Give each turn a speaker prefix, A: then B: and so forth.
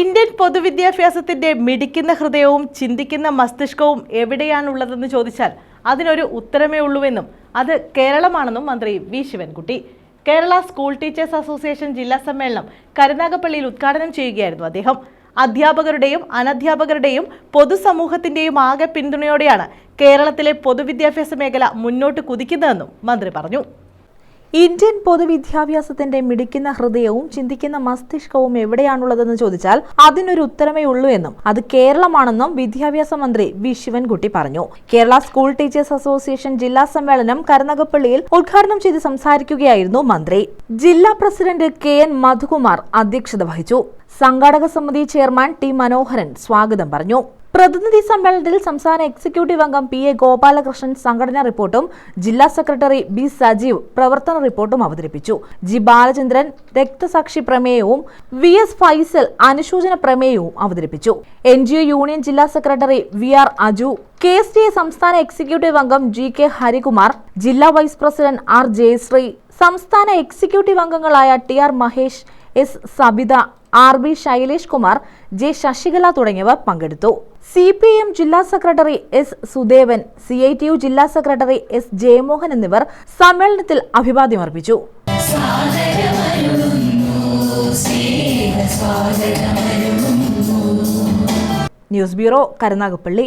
A: Indian പൊതുവിദ്യാഭ്യാസത്തിന്റെ മിടിക്കുന്ന ഹൃദയവും ചിന്തിക്കുന്ന മസ്തിഷ്കവും എവിടെയാണുള്ളതെന്ന് ചോദിച്ചാൽ അതിനൊരു ഉത്തരമേ ഉള്ളൂവെന്നും അത് കേരളമാണെന്നും മന്ത്രി V. Sivankutty. Kerala school teachers association ജില്ലാ സമ്മേളനം കരുനാഗപ്പള്ളിയിൽ ഉദ്ഘാടനം ചെയ്യുകയായിരുന്നു അദ്ദേഹം. അധ്യാപകരുടെയും അനധ്യാപകരുടെയും പൊതുസമൂഹത്തിന്റെയും ആകെ പിന്തുണയോടെയാണ് കേരളത്തിലെ പൊതുവിദ്യാഭ്യാസ മേഖല മുന്നോട്ട് കുതിക്കുന്നതെന്നും മന്ത്രി പറഞ്ഞു.
B: ഇന്ത്യൻ പൊതുവിദ്യാഭ്യാസത്തിന്റെ മിടിക്കുന്ന ഹൃദയവും ചിന്തിക്കുന്ന മസ്തിഷ്കവും എവിടെയാണുള്ളതെന്ന് ചോദിച്ചാൽ അതിനൊരു ഉത്തരമേ ഉള്ളൂ എന്നും അത് കേരളമാണെന്നും വിദ്യാഭ്യാസ മന്ത്രി വി. ശിവൻകുട്ടി പറഞ്ഞു. കേരള സ്കൂൾ ടീച്ചേഴ്സ് അസോസിയേഷൻ ജില്ലാ സമ്മേളനം കരുനകപ്പള്ളിയിൽ ഉദ്ഘാടനം ചെയ്ത് സംസാരിക്കുകയായിരുന്നു മന്ത്രി. ജില്ലാ പ്രസിഡന്റ് കെ. എൻ. മധുകുമാർ അധ്യക്ഷത വഹിച്ചു. സംഘാടക സമിതി ചെയർമാൻ ടി. മനോഹരൻ സ്വാഗതം പറഞ്ഞു. പ്രതിനിധി സമ്മേളനത്തിൽ സംസ്ഥാന എക്സിക്യൂട്ടീവ് അംഗം പി എ ഗോപാലകൃഷ്ണൻ സംഘടനാ റിപ്പോർട്ടും ജില്ലാ സെക്രട്ടറി ബി സജീവ് പ്രവർത്തന റിപ്പോർട്ടും അവതരിപ്പിച്ചു. ജി ബാലചന്ദ്രൻ രക്തസാക്ഷി പ്രമേയവും വി എസ് ഫൈസൽ അനുശോചന പ്രമേയവും അവതരിപ്പിച്ചു. എൻ യൂണിയൻ ജില്ലാ secretary V R Aju K S T സംസ്ഥാന എക്സിക്യൂട്ടീവ് അംഗം ജി കെ ഹരികുമാർ ജില്ലാ വൈസ് പ്രസിഡന്റ് ആർ ജയശ്രീ സംസ്ഥാന എക്സിക്യൂട്ടീവ് അംഗങ്ങളായ T R Mahesh S Sabitha R B Shailesh Kumar J Sasikala തുടങ്ങിയവർ പങ്കെടുത്തു. സി പി എം ജില്ലാ secretary S Sudevan C I T U ജില്ലാ secretary S Jayamohan എന്നിവർ സമ്മേളനത്തിൽ അഭിവാദ്യമർപ്പിച്ചു. News bureau Karunagappally.